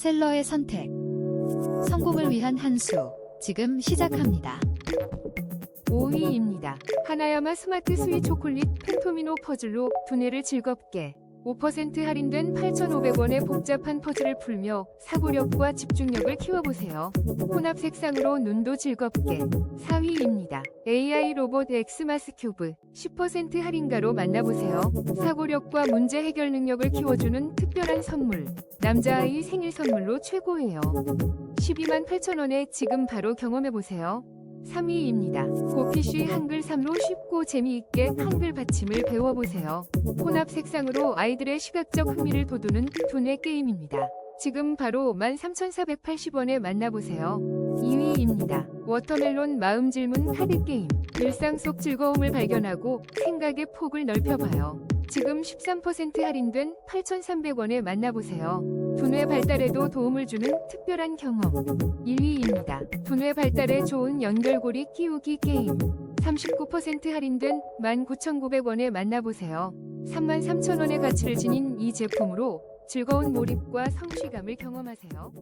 셀러의 선택. 성공을 위한 한 수. 지금 시작합니다. 5위입니다. 하나야마 스마트 스위 초콜릿 펜토미노 퍼즐로 두뇌를 즐겁게 5% 할인된 8,500원의 복잡한 퍼즐을 풀며 사고력과 집중력을 키워보세요. 혼합 색상으로 눈도 즐겁게 4위입니다. AI 로봇 엑스마스 큐브 10% 할인가로 만나보세요. 사고력과 문제 해결 능력을 키워주는 특별한 선물. 남자아이 생일 선물로 최고예요. 12만 8천원에 지금 바로 경험해보세요. 3위입니다. 고피쉬 한글 3로 쉽고 재미있게 한글 받침을 배워보세요. 혼합 색상으로 아이들의 시각적 흥미를 돋우는 두뇌 게임입니다. 지금 바로 13,480원에 만나보세요. 2위입니다. 워터멜론 마음 질문 카드 게임. 일상 속 즐거움을 발견하고 생각의 폭을 넓혀봐요. 지금 13% 할인된 8,300원에 만나보세요. 두뇌 발달에도 도움을 주는 특별한 경험. 1위입니다. 두뇌 발달에 좋은 연결고리 키우기 게임. 39% 할인된 19,900원에 만나보세요. 33,000원의 가치를 지닌 이 제품으로 즐거운 몰입과 성취감을 경험하세요.